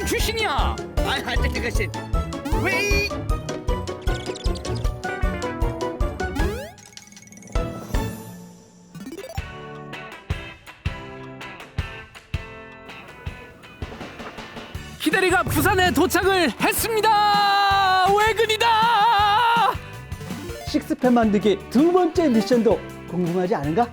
부산 출신이야. 아, 안돼 그것은 왜? 기다리가 부산에 도착을 했습니다. 외근이다. 식스팬 만들기 두 번째 미션도 궁금하지 않은가?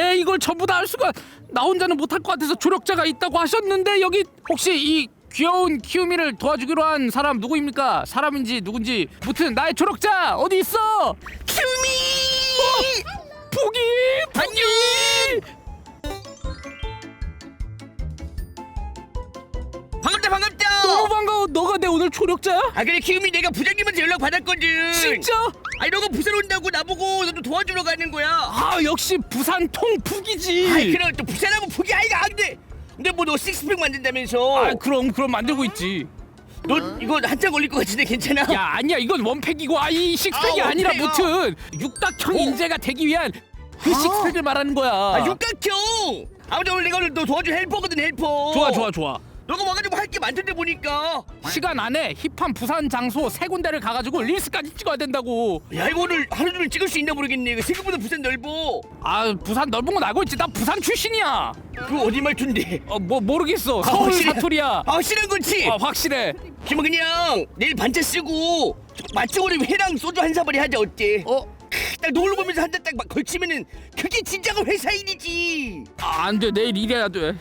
내에 이걸 전부 다 할 수가 나 혼자는 못할 것 같아서 조력자가 있다고 하셨는데 여기 혹시 이 귀여운 키우미를 도와주기로 한 사람 누구입니까? 사람인지 누군지 무튼 나의 조력자 어디 있어? 큐미! 포기 포기 반갑다 반갑다. 너무 반가워 너가 내 오늘 조력자야? 아 그래 키움이 내가 부장님한테 연락 받았거든. 진짜? 아니 너가 부산 온다고 나보고 너도 도와주러 가는 거야. 아 역시 부산 통북이지 아이 그럼 또 부산하면 포기 아이가 안 돼. 근데 뭐 너 식스팩 만든다면서? 아 그럼 그럼 만들고 있지 너 이거 한참 걸릴 것 같은데 괜찮아? 야 아니야 이건 원팩이고 아이 식스팩이 아, 아, 니라 원팩, 무튼 육각형 오. 인재가 되기 위한 그 아. 식스팩을 말하는 거야 아 육각형. 아무튼 오늘 내가 오늘 너 도와줄 헬퍼거든 헬퍼. 좋아 좋아 좋아 너가 와가지고 할 게 많던데 보니까. 시간 안에 힙한 부산 장소 세 군데를 가가지고 릴스까지 찍어야 된다고 야 이거 오늘 하루 종일 찍을 수 있나 모르겠네. 이거 생각보다 부산 넓어. 아 부산 넓은 건 알고 있지 나 부산 출신이야 그 어디 말투인데? 어 뭐 모르겠어 아, 서울 확실해. 사투리야 아 확실한 거지? 어 확실해 그러면 그냥 내일 반차 쓰고 맛집으로 회랑 소주 한 사발이 하자 어때? 어? 딱 노을 보면서 한 잔딱 걸치면은 그게 진짜가 회사 일이지. 아, 안 돼 내일 일해야 돼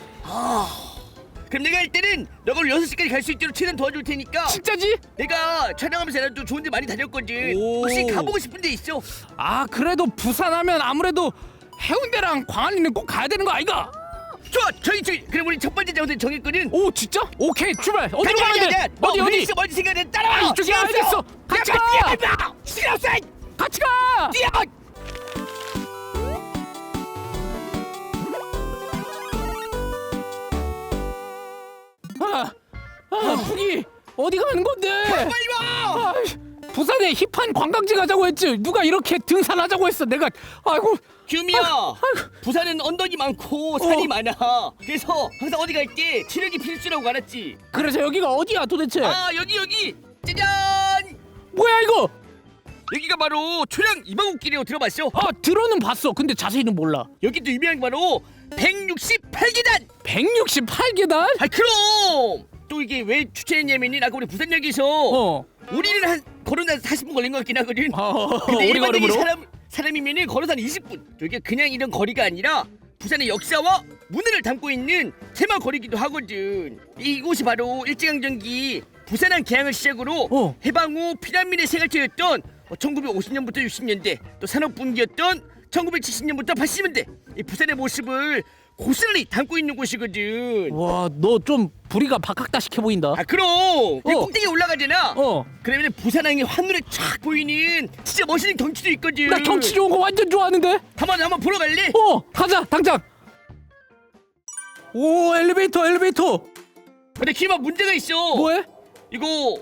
그럼 내가 할 때는 너가 오늘 6시까지 갈 수 있도록 최대한 도와줄 테니까 진짜지? 내가 촬영하면서 나도 좋은 데 많이 다녔거든. 오. 혹시 가보고 싶은 데 있어? 아 그래도 부산 하면 아무래도 해운대랑 광안리는 꼭 가야 되는 거 아이가? 좋아 저기 저기 그럼 우리 첫 번째 장소 정했거든. 오 진짜? 오케이 출발 어디로 가면 돼? 어디 어디? 어디 있어 어디 생각해 따라와. 아, 이쪽이야. 알겠어. 같이 야, 가. 시간 없어. 어디 가는 건데? 빨리 와. 아, 부산에 힙한 관광지 가자고 했지. 누가 이렇게 등산하자고 했어. 내가 아이고 규미야 아이고. 부산은 언덕이 많고 산이 어. 많아 그래서 항상 어디 갈 때 체력이 필수라고 알았지 그래서 여기가 어디야 도대체? 아 여기 여기 짜잔 뭐야 이거? 여기가 바로 초량 이방옥길이라고 들어봤어? 아 들어는 봤어. 근데 자세히는 몰라. 여기도 유명한 게 바로 168계단 168계단? 아 그럼 또 이게 왜 추천했냐면은 아까 우리 부산역에서 어. 우리는 한 걸어다 40분 걸린 것 같긴 하거든 어, 근데 우리 일반적인 걸음으로? 사람, 사람이면은 걸어서 한 20분 이게 그냥 이런 거리가 아니라 부산의 역사와 문화를 담고 있는 테마 거리기도 하거든 이곳이 바로 일제강점기 부산항 개항을 시작으로 어. 해방 후 피난민의 생활처였던 1950년부터 60년대 또 산업분기였던 1970년부터 80년대 이 부산의 모습을 고스란히 담고 있는 곳이거든 와, 너 좀 부리가 박학다 시켜 보인다. 아 그럼 이 어. 꼭대기에 올라가잖아 어. 그러면 부산항이 한눈에 쫙 보이는 진짜 멋있는 경치도 있거든 나 경치 좋은 거 완전 좋아하는데. 한번 한번 보러 갈래? 어, 가자 당장. 오, 엘리베이터, 엘리베이터. 근데 키마 문제가 있어 뭐해? 이거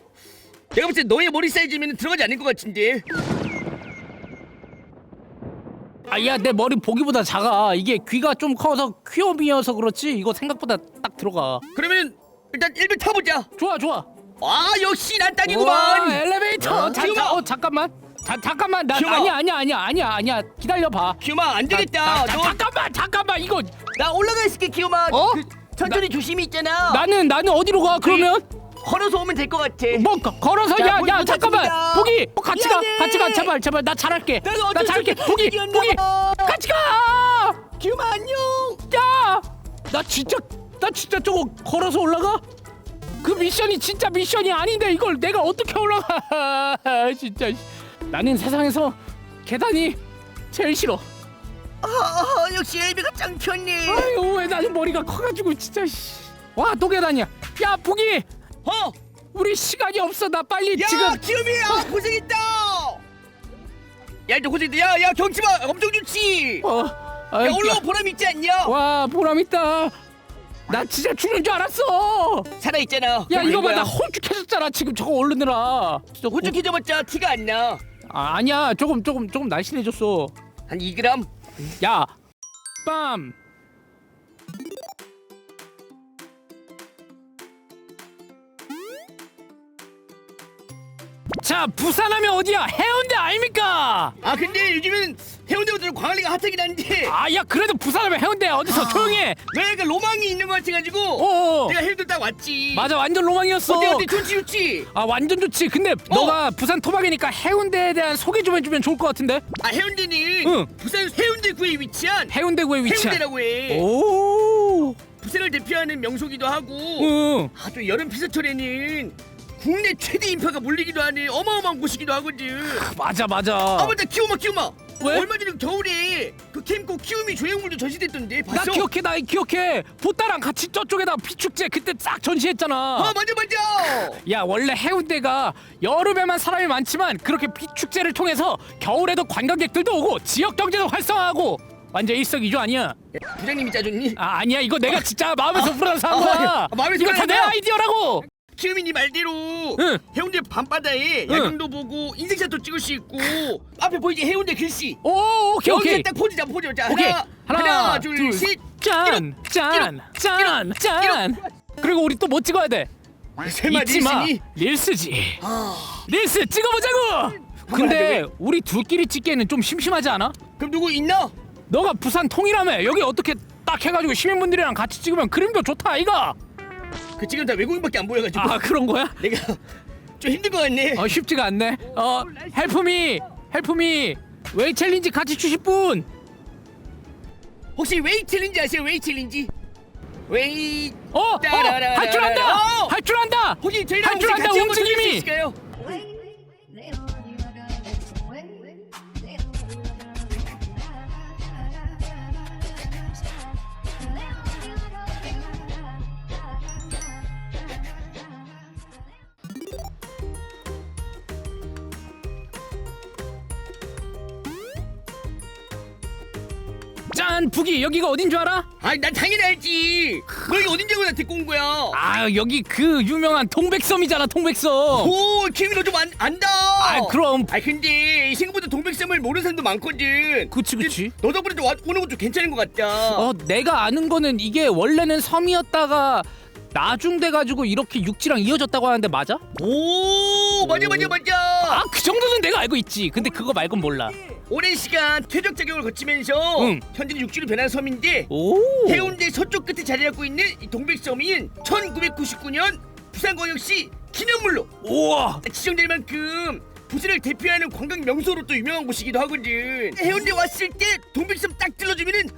내가 볼 때 너의 머리 사이즈면 들어가지 않을 것 같은데 아, 야, 내 머리 보기보다 작아. 이게 귀가 좀 커서 퀴어미여서 그렇지. 이거 생각보다 딱 들어가. 그러면 일단 1배 타보자 좋아, 좋아. 아 역시 난 와, 딱이구만 엘리베이터. 어, 자. 자, 어, 잠깐만. 자, 잠깐만. 나 지금아. 아니야, 아니야, 아니야, 아니야, 아니야. 기다려 봐. 키마 안 되겠다 자, 자, 너, 잠깐만, 잠깐만. 이거 나 올라가 있을게 키마 어? 그, 천천히 조심히 있잖아 나는 나는 어디로 가? 그러면 걸어서 오면 될 것 같아 뭐 거- 걸어서 야, 야, 못- 야, 못 잠깐만. 보기. 어, 같이 가. 미안해. 같이 가. 제발, 제발. 나 잘할게. 나 어쩔 수 잘할게. 없이 보기. 보기. 봐. 같이 가. 키마 안녕 야! 나 진짜 나 진짜 저거 걸어서 올라가? 그 미션이 진짜 미션이 아닌데 이걸 내가 어떻게 올라가? 진짜 나는 세상에서 계단이 제일 싫어. 아, 아 역시 엘비가 짱편네 아유 왜 나는 머리가 커가지고 진짜. 씨. 와또 계단이야. 야 보기. 어? 우리 시간이 없어. 나 빨리 야 지금. 키움이 아 고생했다 야 너 고생했다 야 야 경치마 엄청 좋지 어. 아유, 야 올라와 보람 있지 않냐 와 보람 있다. 나 진짜 죽는 줄 알았어. 살아 있잖아 야 이거 봐. 나 홀쭉해졌잖아 지금 저거 오르느라. 진짜 호주 기져봤자 티가 안 나 아, 아니야, 조금 조금 조금 날씬해졌어. 한 2g 야, 빰. 자, 부산하면 어디야? 해운대 아닙니까? 아 근데 요즘은 해운대보다 광안리가 핫하긴 한데 아, 야, 그래도 부산하면 해운대 어디서 조용히 해. 너희가 로망이 있는 것 같아가지고 어, 내가 해운대 딱 왔지 맞아, 완전 로망이었어. 어때 어때 좋지 좋지 아, 완전 좋지. 근데 너가 부산 토박이니까 해운대에 대한 소개 좀 해주면 좋을 것 같은데? 아 해운대는 응. 부산 해운대구에 위치한 해운대구에 위치한. 해운대라고 해 오. 부산을 대표하는 명소기도 하고 응. 아또 여름 피서철에는 국내 최대 인파가 몰리기도 하는 어마어마한 곳이기도 하거든 맞아, 맞아. 아 맞다 키우마 키우마. 왜? 얼마 전에 겨울에 그 캠코 키우미 조형물도 전시됐던데 나 봤어? 기억해 나 기억해. 보따랑 같이 저쪽에다 피축제 그때 싹 전시했잖아. 아 맞아 맞아. 야 원래 해운대가 여름에만 사람이 많지만 그렇게 피축제를 통해서 겨울에도 관광객들도 오고 지역 경제도 활성화하고. 완전 일석이조 아니야? 부장님이 짜줬니? 아 아니야. 이거 내가 진짜 마음에서 불어서 한 아, 거야. 아, 마음에서 이거 다 내 불어서? 아이디어라고 키우미니 말대로 응. 해운대 밤바다에 응. 야경도 보고 인생샷도 찍을 수 있고 앞에 보이지? 해운대 글씨. 오 오케이 여기에 오케이. 딱 포즈 잡아 포즈 자 오케이. 하나 하나, 둘셋 둘셋 짠 짠 짠 짠. 그리고 우리 또 뭐 찍어야 돼? 설마 잊지 마. 릴스니? 릴스지. 아. 릴스 찍어보자고! 근데 우리 둘끼리 찍기에는 좀 심심하지 않아? 그럼 누구 있나? 너가 부산 통이라며 여기 어떻게 딱 해가지고 시민분들이랑 같이 찍으면 그림도 좋다 아이가 그 지금 다 외국인밖에 안 보여가지고 아 그런 거야? 내가 좀 힘든 것 같네 어 쉽지가 않네 어 헬프미 헬프미 웨이 챌린지 같이 추실 분 혹시 웨이 챌린지 아세요 웨이 챌린지? 웨이 어? 어! 할 줄 안다! 어! 할줄 안다! 혹시 저희랑 할 줄 혹시 안다, 같이 한번 움직임이! 있을까요? 짠! 북이 여기가 어딘 줄 알아? 아니 난 당연히 알지. 너 여기 어딘지 알고 나 데리고 온 거야? 아 여기 그 유명한 통백섬이잖아 통백섬. 오 키위 너좀 안다. 아 그럼. 아 근데 생각보다 동백섬을 모르는 사람도 많거든. 그치 그치. 너 덕분에 또 와- 오는 것도 괜찮은 것 같다. 어 내가 아는 거는 이게 원래는 섬이었다가 나중 돼가지고 이렇게 육지랑 이어졌다고 하는데 맞아? 오 맞아 맞아 맞아. 아 그 정도는 내가 알고 있지. 근데 그거 말곤 몰라 오랜 시간 퇴적 작용을 거치면서 응. 현재는 육지로 변한 섬인데 오. 해운대 서쪽 끝에 자리 잡고 있는 이 동백섬인 1999년 부산광역시 기념물로 우와. 지정될 만큼 부산을 대표하는 관광 명소로 또 유명한 곳이기도 하거든. 해운대 왔을 때 동백섬 딱 들러주면은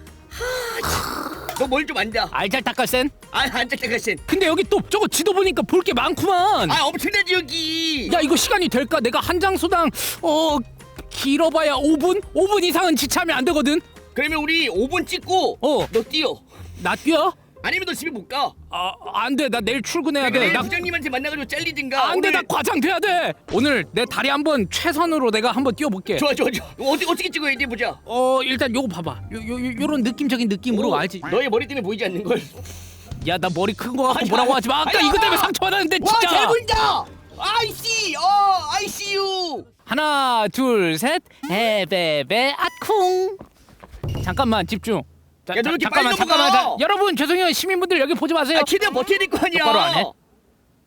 하너뭘 좀 안다. 알잘 닦아센? 아 안 짝짝하신 근데 여기 또 저거 지도 보니까 볼 게 많구만. 아 엄청나지 여기. 야 이거 시간이 될까? 내가 한 장소당 어 길어봐야 5분? 5분 이상은 지체하면 안 되거든. 그러면 우리 5분 찍고 어. 너 뛰어 나 뛰어? 아니면 너 집에 못 가 아 안 돼. 나 내일 출근해야 그래 돼. 나 부장님한테 만나가지고 잘리든가 안 돼. 오늘- 나 과장 돼야 돼. 오늘 내 다리 한번 최선으로 내가 한번 뛰어 볼게. 좋아 좋아 좋아 어디, 어떻게 찍어야 돼 보자 어 일단 요거 봐 봐. 요, 요, 요 요런 느낌적인 느낌으로 오, 알지? 너의 머리 때문에 보이지 않는 걸 야 나 머리 큰 거 갖고 아니, 뭐라고 아니, 하지 마. 아까 아니, 이거 때문에 아니. 상처 받았는데 와 진짜. 잘 보인다 아이씨 어 아이씨유 하나 둘 셋. 해베베 아쿵. 잠깐만 집중. 자, 야, 너 자, 왜 이렇게 잠깐만 빨리 잠깐만. 넘어가? 자, 여러분 죄송해요 시민분들 여기 보지 마세요. 아 최대한 거 아니야 똑바로 안 해?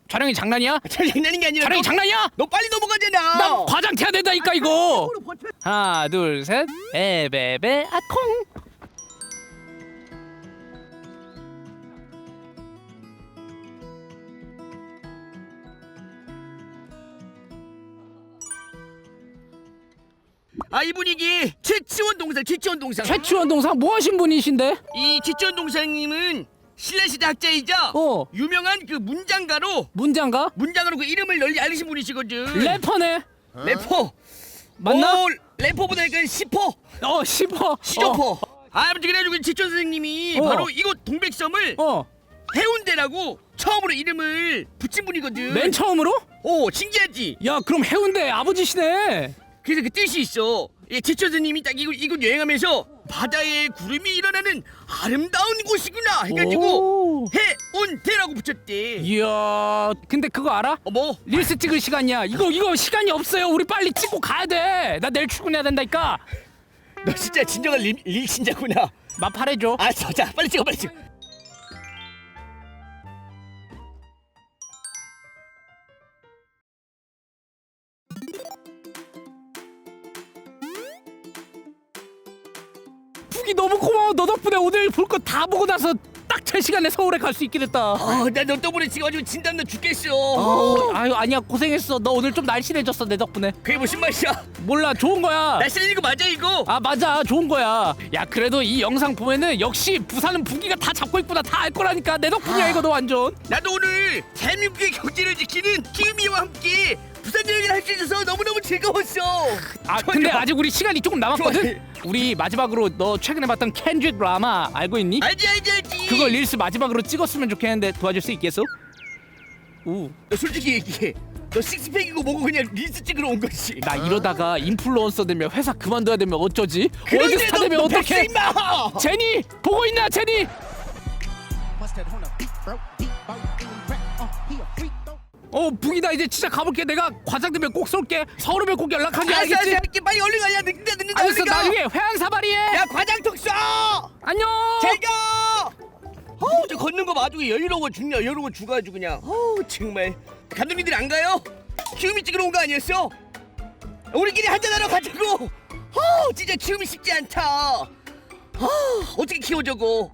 촬영이 장난이야? 잘 장난인 게 아니라 촬영이 너, 장난이야? 너 빨리 넘어가잖아 나 과장 돼야 된다니까 이거. 하나 둘 셋. 에베베 아콩. 아 이분이 이게 최치원 동상 최치원 동상 최치원 동상 뭐 하신 분이신데? 이 최치원 동상님은 신라시대 학자이자 어. 유명한 그 문장가로 문장가? 문장가로 그 이름을 널리 알리신 분이시거든 래퍼네. 래퍼 맞나? 오, 래퍼보다 약간 시퍼 어 씹어. 시저퍼 아 아무튼 그래가지고 최치원 선생님이 어. 바로 이곳 동백섬을 어. 어. 해운대라고 처음으로 이름을 붙인 분이거든 맨 처음으로? 오 신기하지 야 그럼 해운대 아버지시네. 그래서 그 뜻이 있어 예, 최치원 선생님이 딱 이곳, 이곳 여행하면서 바다에 구름이 일어나는 아름다운 곳이구나 해가지고 오. 해운대라고 붙였대. 이야 근데 그거 알아? 어 뭐? 릴스 찍을 시간이야 이거 이거 시간이 없어요 우리 빨리 찍고 가야 돼나 내일 출근해야 된다니까 너 진짜 진정한 릴, 릴 신자구나. 마팔해줘 알았어, 자 빨리 찍어, 빨리 찍어. 볼 거 다 보고 나서 딱 제 시간에 서울에 갈 수 있게 됐다. 아, 나너 때문에 지금 아주 진땀나 죽겠어. 어, 아유 아니야. 고생했어. 너 오늘 좀 날씬해졌어 내 덕분에. 그게 무슨 말이야? 몰라. 좋은 거야. 날씨는 이거 맞아 이거? 아 맞아. 좋은 거야. 야 그래도 이 영상 보면은 역시 부산은 북이가 다 잡고 있구나. 다 알 거라니까. 내 덕분이야 이거 너 완전. 나도 오늘 대한민국의 경제를 지키는 키우미와 함께 부산 여행을 할 수 있어서 너무너무 즐거웠어. 아 근데. 아직 우리 시간이 조금 남았거든. 우리 마지막으로 너 최근에 봤던 켄드릭 라마 알고 있니? 알지 알지 알지. 그걸 릴스 마지막으로 찍었으면 좋겠는데 도와줄 수 있겠어? 우. 너 솔직히 얘기해. 너 식스팩이고 뭐고 그냥 릴스 찍으러 온 거지. 나 이러다가 인플루언서 되면 회사 그만둬야 되면 어쩌지? 월드스타 너- 되면 너 어떡해? 임마! 제니 보고 있나 제니? 어 북이다 이제 진짜 가볼게 내가 과장 되면 꼭 쏠게 서울 오면 꼭 연락하게 알았어 알았어 알겠지? 빨리 얼른 가야 늦는다 늦는다 알았어 얼른 가. 나중에 회한 사발이해 야 과장 톡 쏴. 안녕 잘가. 어우 저 걷는 거 봐도 여유로워 죽냐 여유로워 죽어가지고 그냥 어우 정말 감독님들 안 가요? 키우미 찍으러 온 거 아니었어? 우리끼리 한잔하러 가자고 어우 진짜 키우미 쉽지 않다 어우 어떻게 키워 저거